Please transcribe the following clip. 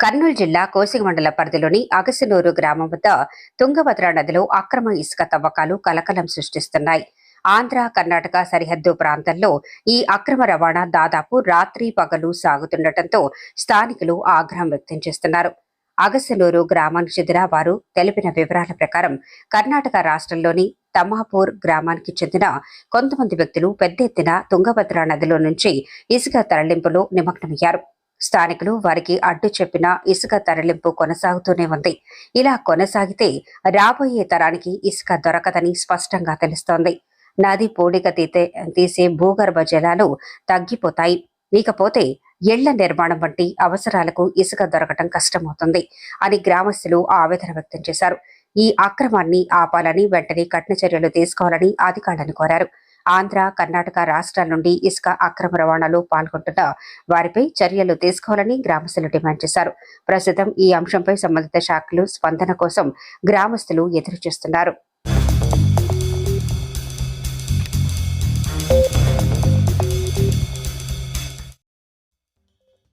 కర్నూలు జిల్లా కోసిగ మండల పరిధిలోని అగసినూరు గ్రామం వద్ద తుంగభద్ర నదిలో అక్రమ ఇసుక తవ్వకాలు కలకలం సృష్టిస్తున్నాయి. ఆంధ్ర కర్ణాటక సరిహద్దు ప్రాంతంలో ఈ అక్రమ రవాణా దాదాపు రాత్రి పగలు సాగుతుండటంతో స్థానికులు ఆగ్రహం వ్యక్తం చేస్తున్నారు. అగసనూరు గ్రామానికి చెందిన వారు తెలిపిన వివరాల ప్రకారం కర్ణాటక రాష్ట్రంలోని తమ్మాపూర్ గ్రామానికి చెందిన కొంతమంది వ్యక్తులు పెద్ద ఎత్తున తుంగభద్ర నదిలో నుంచి ఇసుక తరలింపులో నిమగ్నమయ్యారు. స్థానికులు వారికి అడ్డు చెప్పిన ఇసుక తరలింపు కొనసాగుతూనే ఉంది. ఇలా కొనసాగితే రాబోయే తరానికి ఇసుక దొరకదని స్పష్టంగా తెలుస్తోంది. నది పూడిక తీతే తీసే భూగర్భ జలాలు తగ్గిపోతాయి. ఇకపోతే ఇళ్ళ నిర్మాణం వంటి అవసరాలకు ఇసుక దొరకటం కష్టమవుతుంది అని గ్రామస్తులు ఆవేదన వ్యక్తం చేశారు. ఈ అక్రమాన్ని ఆపాలని వెంటనే కఠిన చర్యలు తీసుకోవాలని అధికారులను కోరారు. ఆంధ్ర కర్ణాటక రాష్ట్రాల నుండి ఇసుక అక్రమ రవాణాలో పాల్గొంటున్న వారిపై చర్యలు తీసుకోవాలని గ్రామస్తులు డిమాండ్ చేశారు. ప్రస్తుతం ఈ అంశంపై సంబంధిత శాఖలు స్పందన కోసం గ్రామస్తులు ఎదురు చూస్తున్నారు